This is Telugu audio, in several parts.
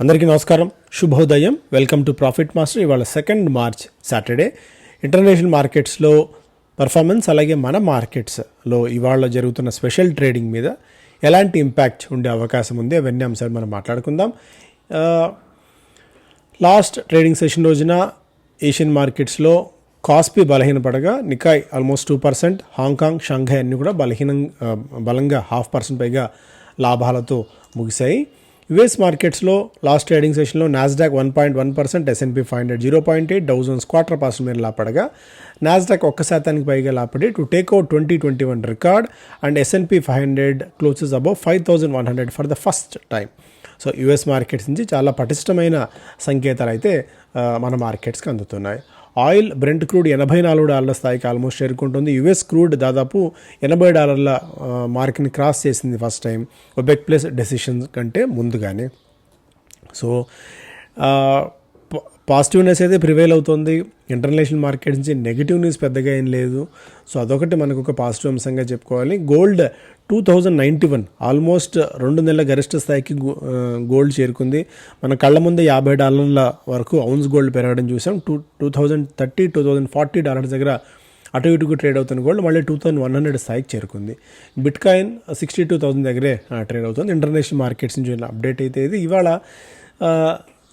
అందరికీ నమస్కారం. శుభోదయం. వెల్కమ్ టు ప్రాఫిట్ మాస్టర్ ఇవాళ సెకండ్ మార్చ్ సాటర్డే ఇంటర్నేషనల్ మార్కెట్స్లో పర్ఫార్మెన్స్ అలాగే మన మార్కెట్స్లో ఇవాళ జరుగుతున్న స్పెషల్ ట్రేడింగ్ మీద ఎలాంటి ఇంపాక్ట్ ఉండే అవకాశం ఉంది? అవన్నీ అంశాలు మనం మాట్లాడుకుందాం. లాస్ట్ ట్రేడింగ్ సెషన్ రోజున ఏషియన్ మార్కెట్స్లో Kospi బలహీనపడగా Nikkei almost two percent Hong Kong Shanghai అన్నీ కూడా బలహీనం బలంగా హాఫ్ పర్సెంట్ పైగా లాభాలతో ముగిశాయి. యుఎస్ మార్కెట్స్లో లాస్ట్ ట్రేడింగ్ సెషన్లో Nasdaq one point one percent S and P five hundred zero point eight Dow Jones quarter past మీద లాపడగా నాస్డాక్ ఒక్క శాతానికి పైగా లాపడి to take out twenty twenty one record and S and P five hundred closes above five thousand one hundred for the first time so US markets నుంచి చాలా పటిష్టమైన సంకేతాలు అయితే మన మార్కెట్స్కి అందుతున్నాయి. ఆయిల్ బ్రెంట్ క్రూడ్ ఎనభై నాలుగు డాలర్ల స్థాయికి ఆల్మోస్ట్ చేరుకుంటుంది. యుఎస్ క్రూడ్ దాదాపు ఎనభై డాలర్ల మార్క్ని క్రాస్ చేసింది first time. OPEC plus decision కంటే ముందుగానే. సో పాజిటివ్నెస్ అయితే ప్రివైల్ అవుతుంది. ఇంటర్నేషనల్ మార్కెట్ నుంచి నెగిటివ్ న్యూస్ పెద్దగా ఏం లేదు. సో అదొకటి మనకు ఒక పాజిటివ్ అంశంగా చెప్పుకోవాలి. Gold two thousand ninety one almost రెండు నెలల గరిష్ట స్థాయికి గో- గోల్డ్ చేరుకుంది. మన కళ్ళ ముందే యాభై డాలర్ల వరకు ఔన్స్ గోల్డ్ పెరగడం చూసాం. Two two thousand thirty two thousand forty dollars దగ్గర అటు ఇటుకు ట్రేడ్ అవుతున్న గోల్డ్ మళ్ళీ టూ థౌసండ్ వన్ హండ్రెడ్ స్థాయికి చేరుకుంది. Bitcoin sixty two thousand దగ్గరే ట్రేడ్ అవుతుంది. ఇంటర్నేషనల్ మార్కెట్స్ నుంచి అప్డేట్ అయితే ఇది. ఇవాళ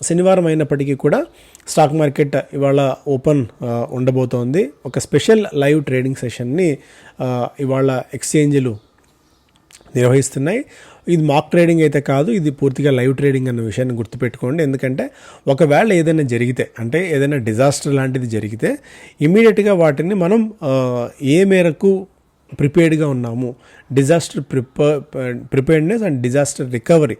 శనివారం అయినప్పటికీ కూడా స్టాక్ మార్కెట్ ఇవాళ ఓపెన్ ఉండబోతోంది. ఒక స్పెషల్ లైవ్ ట్రేడింగ్ సెషన్ని ఇవాళ ఎక్స్చేంజ్లు నిర్వహిస్తున్నాయి. ఇది మాక్ ట్రేడింగ్ అయితే కాదు ఇది పూర్తిగా లైవ్ ట్రేడింగ్ అన్న విషయాన్ని గుర్తుపెట్టుకోండి. ఎందుకంటే ఒకవేళ ఏదైనా జరిగితే అంటే ఏదైనా డిజాస్టర్ లాంటిది జరిగితే ఇమీడియట్గా వాటిని మనం ఏ మేరకు ప్రిపేర్డ్గా ఉన్నాము disaster prepare preparedness and disaster recovery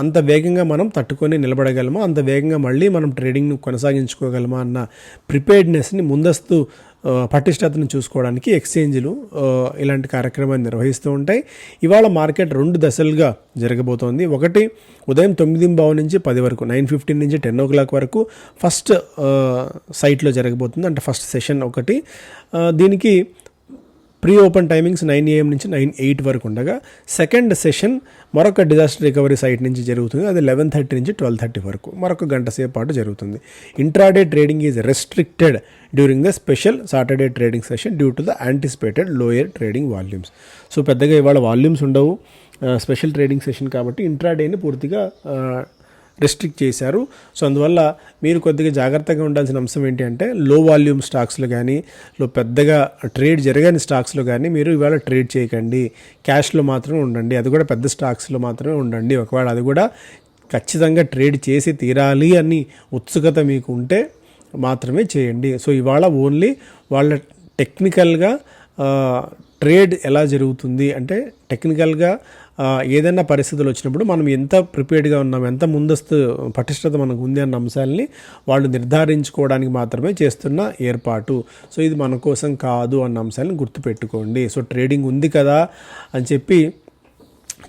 అంత వేగంగా మనం తట్టుకొని నిలబడగలమా? అంత వేగంగా మళ్ళీ మనం ట్రేడింగ్ను కొనసాగించుకోగలమా? అన్న ప్రిపేర్డ్నెస్ని ముందస్తు పటిష్టతను చూసుకోవడానికి ఎక్స్చేంజ్లు ఇలాంటి కార్యక్రమాన్ని నిర్వహిస్తూ ఉంటాయి. ఇవాళ మార్కెట్ రెండు దశలుగా జరగబోతోంది. ఒకటి ఉదయం తొమ్మిది బావు నుంచి పది వరకు నైన్ ఫిఫ్టీన్ నుంచి టెన్ ఓ క్లాక్ వరకు ఫస్ట్ సైట్లో జరగబోతుంది. అంటే ఫస్ట్ సెషన్ ఒకటి. దీనికి pre open timings nine AM నుంచి నైన్ ఎయిట్ వరకు ఉండగా సెకండ్ సెషన్ మరొక డిజాస్టర్ రికవరీ సైట్ నుంచి జరుగుతుంది. అది లెవెన్ థర్టీ నుంచి ట్వెల్వ్ థర్టీ వరకు మరొక గంట సేపు పాటు జరుగుతుంది. Intraday trading is restricted during the special Saturday trading session due to the anticipated lower trading volumes. So పెద్దగా ఇవాళ వాల్యూమ్స్ ఉండవు. స్పెషల్ ట్రేడింగ్ సెషన్ కాబట్టి ఇంట్రాడేని పూర్తిగా రెస్ట్రిక్ట్ చేశారు. సో అందువల్ల మీరు కొద్దిగా జాగ్రత్తగా ఉండాల్సిన అంశం ఏంటి అంటే లో వాల్యూమ్ స్టాక్స్లో కానీ లో పెద్దగా ట్రేడ్ జరగని స్టాక్స్లో కానీ మీరు ఇవాళ ట్రేడ్ చేయకండి. క్యాష్లో మాత్రమే ఉండండి. అది కూడా పెద్ద స్టాక్స్లో మాత్రమే ఉండండి. ఒకవేళ అది కూడా ఖచ్చితంగా ట్రేడ్ చేసి తీరాలి అని ఉత్సుకత మీకు ఉంటే మాత్రమే చేయండి. సో ఇవాళ ఓన్లీ వాళ్ళ టెక్నికల్గా ట్రేడ్ ఎలా జరుగుతుంది అంటే టెక్నికల్గా ఏదైనా పరిస్థితులు వచ్చినప్పుడు మనం ఎంత ప్రిపేర్డ్గా ఉన్నాం ఎంత ముందస్తు పటిష్టత మనకు ఉంది అన్న అంశాలని వాళ్ళు నిర్ధారించుకోవడానికి మాత్రమే చేస్తున్న ఏర్పాటు. సో ఇది మన కోసం కాదు అన్న అంశాలను గుర్తుపెట్టుకోండి. సో ట్రేడింగ్ ఉంది కదా అని చెప్పి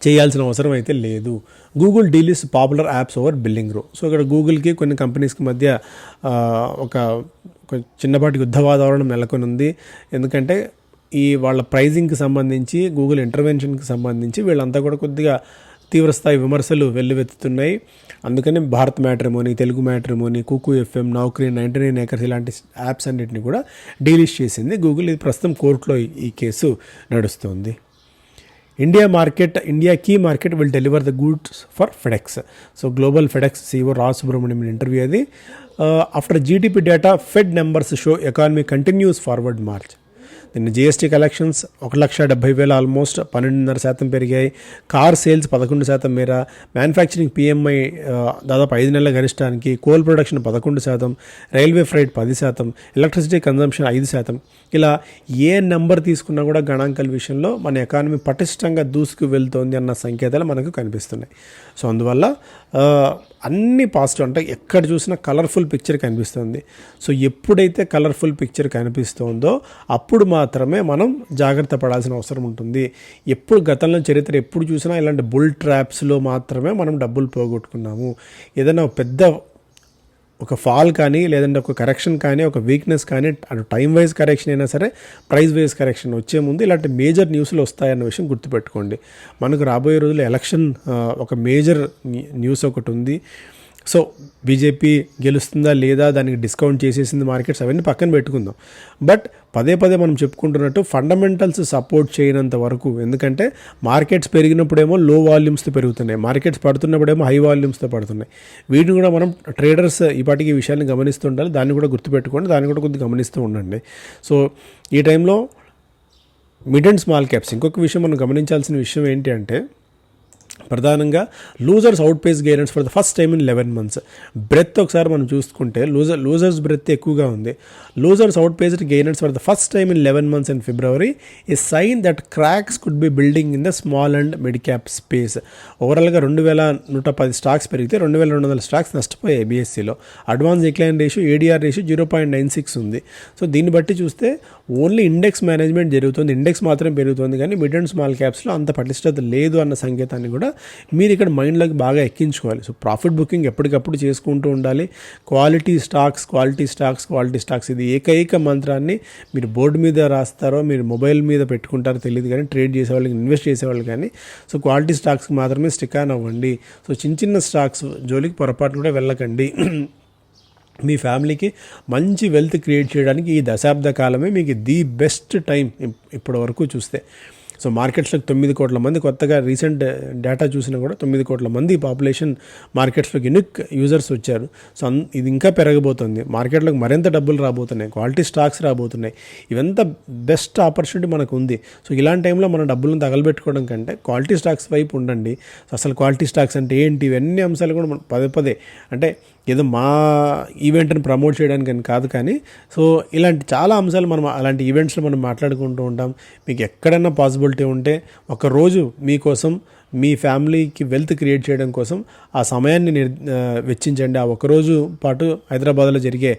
చేయాల్సిన అవసరం అయితే లేదు. Google delists popular apps over billing row so ఇక్కడ గూగుల్కి కొన్ని కంపెనీస్కి మధ్య ఒక చిన్నపాటి యుద్ధ వాతావరణం నెలకొని ఉంది ఎందుకంటే ఈ వాళ్ళ ప్రైజింగ్కి సంబంధించి గూగుల్ ఇంటర్వెన్షన్కి సంబంధించి వీళ్ళంతా కూడా కొద్దిగా తీవ్రస్థాయి విమర్శలు వెల్లువెత్తుతున్నాయి. అందుకని Bharat matrimony Telugu matrimony Kuku FM Naukri ninety nine acres ఇలాంటి యాప్స్ అన్నింటినీ కూడా డీలిస్ట్ చేసింది. గూగుల్ ఇది ప్రస్తుతం కోర్టులో ఈ- ఈ కేసు నడుస్తుంది. India market India key market will deliver the goods for FedEx so global FedEx CEO Raj Subramaniam interview అది. After GDP data Fed numbers show economy continues forward March నిన్న జీఎస్టీ కలెక్షన్స్ ఒక లక్ష డెబ్బై వేల ఆల్మోస్ట్ పన్నెండున్నర శాతం పెరిగాయి. కార్ సేల్స్ పదకొండు శాతం మేర. మ్యానుఫ్యాక్చరింగ్ పిఎంఐ దాదాపు ఐదు నెలల గరిష్టానికి. కోల్ ప్రొడక్షన్ పదకొండు శాతం. రైల్వే ఫ్రైట్ పది శాతం. ఎలక్ట్రిసిటీ కన్జంప్షన్ ఐదు శాతం. ఇలా ఏ నెంబర్ తీసుకున్నా కూడా గణాంకాల విషయంలో మన ఎకానమీ పటిష్టంగా దూసుకు వెళ్తోంది అన్న సంకేతాలు మనకు కనిపిస్తున్నాయి. సో అందువల్ల అన్ని పాజిటివ్ అంటే ఎక్కడ చూసినా కలర్ఫుల్ పిక్చర్ కనిపిస్తుంది. సో ఎప్పుడైతే కలర్ఫుల్ పిక్చర్ కనిపిస్తుందో అప్పుడు మాత్రమే మనం జాగ్రత్త పడాల్సిన అవసరం ఉంటుంది. ఎప్పుడు గతంలో చరిత్ర ఎప్పుడు చూసినా ఇలాంటి బుల్ ట్రాప్స్లో మాత్రమే మనం డబ్బులు పోగొట్టుకున్నాము. ఏదైనా పెద్ద ఒక ఫాల్ కానీ లేదంటే ఒక కరెక్షన్ కానీ ఒక వీక్నెస్ కానీ అటు టైం వైజ్ కరెక్షన్ అయినా సరే ప్రైస్ వైజ్ కరెక్షన్ వచ్చే ముందు ఇలాంటి మేజర్ న్యూస్లు వస్తాయన్న విషయం గుర్తుపెట్టుకోండి. మనకు రాబోయే రోజుల్లో ఎలక్షన్ ఒక మేజర్ న్యూస్ ఒకటి ఉంది. సో బీజేపీ గెలుస్తుందా లేదా దానికి డిస్కౌంట్ చేసేసింది మార్కెట్స్ అవన్నీ పక్కన పెట్టుకుందాం. బట్ పదే పదే మనం చెప్పుకుంటున్నట్టు ఫండమెంటల్స్ సపోర్ట్ చేయనంత వరకు ఎందుకంటే మార్కెట్స్ పెరిగినప్పుడేమో లో వాల్యూమ్స్తో పెరుగుతున్నాయి మార్కెట్స్ పడుతున్నప్పుడేమో హై వాల్యూమ్స్తో పడుతున్నాయి. వీటిని కూడా మనం ట్రేడర్స్ ఇప్పటికీ ఈ విషయాన్ని గమనిస్తూ ఉండాలి దాన్ని కూడా గుర్తుపెట్టుకోండి దాన్ని కూడా కొద్దిగా గమనిస్తూ ఉండండి. సో ఈ టైంలో మిడ్ అండ్ స్మాల్ క్యాప్స్ ఇంకొక విషయం మనం గమనించాల్సిన విషయం ఏంటి అంటే ప్రధానంగా losers outpace guidance for the first time in eleven months breadth ఒకసారి మనం చూసుకుంటే లూజర్ లూజర్స్ బ్రెత్ ఎక్కువగా ఉంది. Losers outpaced guidance for the first time in eleven months in February ఈ sign that cracks could be building in the small and mid cap space ఓవరాల్గా రెండు వేల నూట పది స్టాక్స్ పెరిగితే రెండు వేల రెండు వందల స్టాక్స్ నష్టపోయాయి బీఎస్సీలో advance decline ratio ADR ratio zero point nine six ఉంది. సో దీన్ని బట్టి చూస్తే ఓన్లీ ఇండెక్స్ మేనేజ్మెంట్ జరుగుతుంది. ఇండెక్స్ మాత్రం పెరుగుతుంది కానీ మిడ్ అండ్ స్మాల్ క్యాప్స్లో అంత పటిష్టత లేదు అన్న సంకేతాన్ని కూడా మీరు ఇక్కడ మైండ్లోకి బాగా ఎక్కించుకోవాలి. సో ప్రాఫిట్ బుకింగ్ ఎప్పటికప్పుడు చేసుకుంటూ ఉండాలి. Quality stocks quality stocks quality stocks. ఇది ఏకైక మంత్రాన్ని మీరు బోర్డు మీద రాస్తారో మీరు మొబైల్ మీద పెట్టుకుంటారో తెలియదు కానీ ట్రేడ్ చేసే వాళ్ళకి ఇన్వెస్ట్ చేసేవాళ్ళు కానీ సో క్వాలిటీ స్టాక్స్కి మాత్రమే స్టిక్ ఆన్ అవ్వండి. సో చిన్న చిన్న స్టాక్స్ జోలికి పొరపాటు కూడా వెళ్ళకండి. మీ ఫ్యామిలీకి మంచి వెల్త్ క్రియేట్ చేయడానికి ఈ దశాబ్ద కాలమే మీకు ది బెస్ట్ టైం ఇప్పటి వరకు చూస్తే. సో మార్కెట్స్లోకి తొమ్మిది కోట్ల మంది కొత్తగా రీసెంట్ డేటా చూసినా కూడా తొమ్మిది కోట్ల మంది పాపులేషన్ మార్కెట్స్లోకి యునిక్ యూజర్స్ వచ్చారు? సో అన్- ఇది ఇంకా పెరగబోతుంది. మార్కెట్లోకి మరింత డబ్బులు రాబోతున్నాయి. క్వాలిటీ స్టాక్స్ రాబోతున్నాయి. ఇవంతా బెస్ట్ ఆపర్చునిటీ మనకు ఉంది సో ఇలాంటి టైంలో మన డబ్బులను తగలబెట్టుకోవడం కంటే క్వాలిటీ స్టాక్స్ వైపు ఉండండి. అసలు క్వాలిటీ స్టాక్స్ అంటే ఏంటి? ఇవన్నీ అంశాలు కూడా మనం పదే పదే అంటే ఏదో మా ఈవెంట్ని ప్రమోట్ చేయడానికి అని కాదు కానీ సో ఇలాంటి చాలా అంశాలు మనం అలాంటి ఈవెంట్స్లో మనం మాట్లాడుకుంటూ ఉంటాం. మీకు ఎక్కడైనా పాసిబిలిటీ ఉంటే ఒకరోజు మీకోసం మీ ఫ్యామిలీకి వెల్త్ క్రియేట్ చేయడం కోసం ఆ సమయాన్ని నిర్ వెచ్చించండి. ఆ ఒకరోజు పాటు హైదరాబాద్లో జరిగే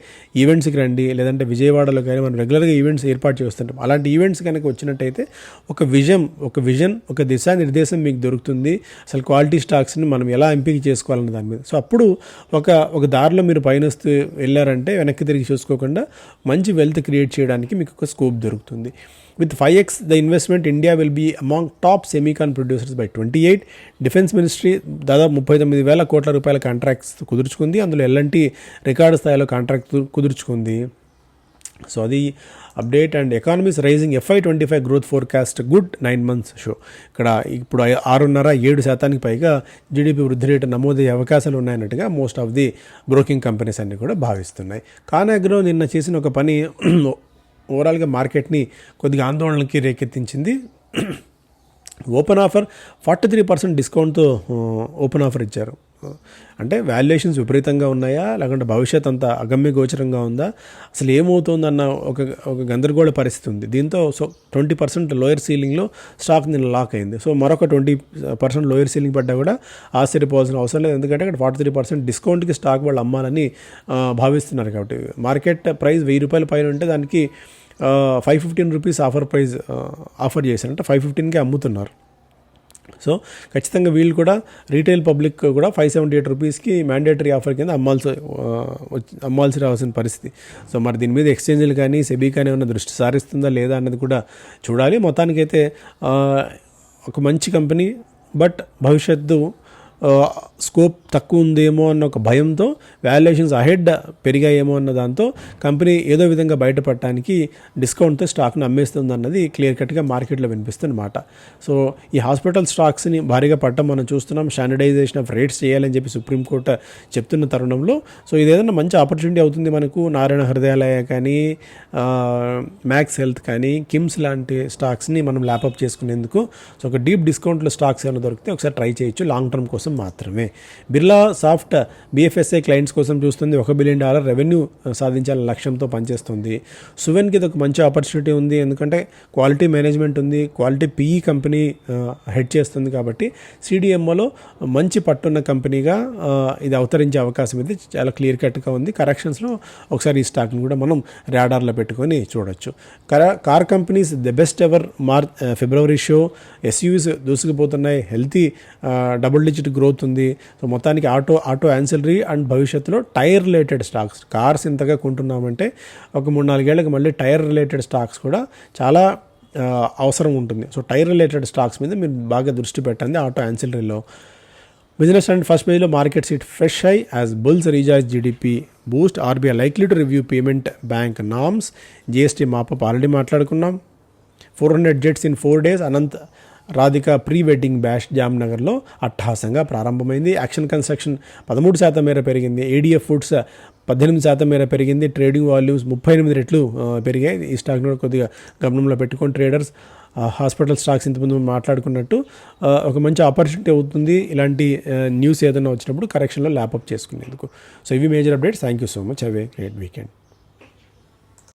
ఈవెంట్స్కి రండి. లేదంటే విజయవాడలో కానీ మనం రెగ్యులర్గా ఈవెంట్స్ ఏర్పాటు చేస్తుంటాం. అలాంటి ఈవెంట్స్ కనుక వచ్చినట్టయితే ఒక విజన్ ఒక విజన్ ఒక దిశా నిర్దేశం మీకు దొరుకుతుంది. అసలు క్వాలిటీ స్టాక్స్ని మనం ఎలా ఎంపిక చేసుకోవాలన్న దాని మీద. సో అప్పుడు ఒక ఒక దారిలో మీరు పయనిస్తూ వెళ్ళారంటే వెనక్కి తిరిగి చూసుకోకుండా మంచి వెల్త్ క్రియేట్ చేయడానికి మీకు ఒక స్కోప్ దొరుకుతుంది. With five X the investment India will be among top semicon producers by twenty eight defence ministry దాదాపు ముప్పై తొమ్మిది వేల కోట్ల రూపాయల కాంట్రాక్ట్స్ కుదుర్చుకుంది. అందులో ఎల్ఎన్టీ రికార్డు స్థాయిలో కాంట్రాక్ట్ కుదుర్చుకుంది. సో అది update and economies rising FY twenty five growth forecast good nine months show ఇక్కడ ఇప్పుడు ఆరున్నర ఏడు శాతానికి పైగా జీడిపి వృద్ధి రేటు నమోదయ్యే అవకాశాలు ఉన్నాయన్నట్టుగా most of the broking companies అన్నీ కూడా భావిస్తున్నాయి. కానాగ్రో నిన్న చేసిన ఒక పని ఓవరాల్గా మార్కెట్ని కొద్దిగా ఆందోళనకి రేకెత్తించింది. Open offer forty three percent డిస్కౌంట్తో open offer ఇచ్చారు. అంటే వాల్యుయేషన్స్ విపరీతంగా ఉన్నాయా? లేకుంటే భవిష్యత్ అంతా అగమ్య గోచరంగా ఉందా? అసలు ఏమవుతుందన్న ఒక ఒక గందరగోళ పరిస్థితి ఉంది. దీంతో సో ట్వంటీ పర్సెంట్ లోయర్ సీలింగ్లో స్టాక్ నిన్న లాక్ అయింది. సో మరొక ట్వంటీ పర్సెంట్ లోయర్ సీలింగ్ పడ్డా కూడా ఆశ్చర్యపోవాల్సిన అవసరం లేదు. ఎందుకంటే అక్కడ ఫార్టీ త్రీ పర్సెంట్ డిస్కౌంట్కి స్టాక్ వాళ్ళు అమ్మాలని భావిస్తున్నారు కాబట్టి. మార్కెట్ ప్రైస్ వెయ్యి రూపాయల పైన ఉంటే దానికి five fifteen rupees offer price offer చేశారు అంటే ఫైవ్ ఫిఫ్టీన్కే అమ్ముతున్నారు. సో ఖచ్చితంగా వీళ్ళు కూడా రీటైల్ పబ్లిక్ కూడా ఫైవ్ సెవెంటీ ఎయిట్ రూపీస్కి మ్యాండేటరీ ఆఫర్ కింద అమ్మాల్సి వచ్చి- అమ్మాల్సి రావాల్సిన పరిస్థితి. సో మరి దీని మీద ఎక్స్చేంజ్లు కానీ సెబీ కానీ ఏమైనా దృష్టి సారిస్తుందా లేదా అన్నది కూడా చూడాలి. మొత్తానికైతే ఒక మంచి కంపెనీ బట్ భవిష్యత్తు స్కోప్ తక్కువ ఉందేమో అన్న ఒక భయంతో వాల్యుయేషన్స్ అహెడ్ పెరిగాయేమో అన్న దాంతో కంపెనీ ఏదో విధంగా బయటపడటానికి డిస్కౌంట్తో స్టాక్ను అమ్మేస్తుంది అన్నది క్లియర్ కట్గా మార్కెట్లో వినిపిస్తుందన్నమాట సో ఈ హాస్పిటల్ స్టాక్స్ని భారీగా పట్టడం మనం చూస్తున్నాం. స్టాండర్డైజేషన్ ఆఫ్ రేట్స్ చేయాలని చెప్పి సుప్రీంకోర్టు చెప్తున్న తరుణంలో. సో ఇది ఏదైనా మంచి ఆపర్చునిటీ అవుతుంది మనకు. నారాయణ హృదయాలయ కానీ మ్యాక్స్ హెల్త్ కానీ కిమ్స్ లాంటి స్టాక్స్ని మనం ల్యాప్అప్ చేసుకునేందుకు. సో ఒక డీప్ డిస్కౌంట్లో స్టాక్స్ ఏమైనా దొరికితే ఒకసారి ట్రై చేయొచ్చు. లాంగ్ టర్మ్ కోసం మాత్రమే. బిర్లా సాఫ్ట్ బిఎఫ్ఎస్ఐ క్లయింట్స్ కోసం చూస్తుంది. ఒక బిలియన్ డాలర్ రెవెన్యూ సాధించాలనే లక్ష్యంతో పనిచేస్తుంది. సువెన్కి ఇది ఒక మంచి ఆపర్చునిటీ ఉంది. ఎందుకంటే క్వాలిటీ మేనేజ్మెంట్ ఉంది. క్వాలిటీ పీఈ కంపెనీ హెడ్ చేస్తుంది కాబట్టి సిడిఎంఓలో మంచి పట్టున్న కంపెనీగా ఇది అవతరించే అవకాశం ఇది చాలా క్లియర్ కట్గా ఉంది. కరెక్షన్స్లో ఒకసారి ఈ స్టాక్ని కూడా మనం రాడార్లో పెట్టుకొని చూడొచ్చు. Car companies the best ever మార్ February show SUVs దూసుకుపోతున్నాయి. Healthy double digit growth growth ఉంది. సో మొత్తానికి ఆటో ఆటో యాన్సిలరీ అండ్ భవిష్యత్తులో టైర్ రిలేటెడ్ స్టాక్స్ కార్స్ ఇంతగా కొంటున్నామంటే ఒక మూడు నాలుగేళ్ళకు మళ్ళీ టైర్ రిలేటెడ్ స్టాక్స్ కూడా చాలా అవసరం ఉంటుంది. సో టైర్ రిలేటెడ్ స్టాక్స్ మీద మీరు బాగా దృష్టి పెట్టండి ఆటో యాన్సిలరీలో బిజినెస్ అండ్ ఫస్ట్ పేజ్లో markets hit fresh high as bulls recharge GDP boost RBI likely to review payment bank norms GST mop up already మాట్లాడుకున్నాం. Four hundred jets in four days Anant Radhika pre wedding bash జామ్నగర్లో అట్టహాసంగా ప్రారంభమైంది. యాక్షన్ కన్స్ట్రక్షన్ పదమూడు శాతం మేర పెరిగింది. ఏడిఎఫ్ ఫుడ్స్ పద్దెనిమిది శాతం మేర పెరిగింది. ట్రేడింగ్ వాల్యూమ్స్ ముప్పై ఎనిమిది రెట్లు పెరిగాయి. ఈ స్టాక్ను కూడా కొద్దిగా గమనంలో పెట్టుకొని ట్రేడర్స్ హాస్పిటల్ స్టాక్స్ ఇంతకుముందు మాట్లాడుకున్నట్టు ఒక మంచి ఆపర్చునిటీ అవుతుంది. ఇలాంటి న్యూస్ ఏదైనా వచ్చినప్పుడు కరెక్షన్లో ల్యాప్అప్ చేసుకునేందుకు. సో ఇవి major updates. Thank you so much. Have a great weekend.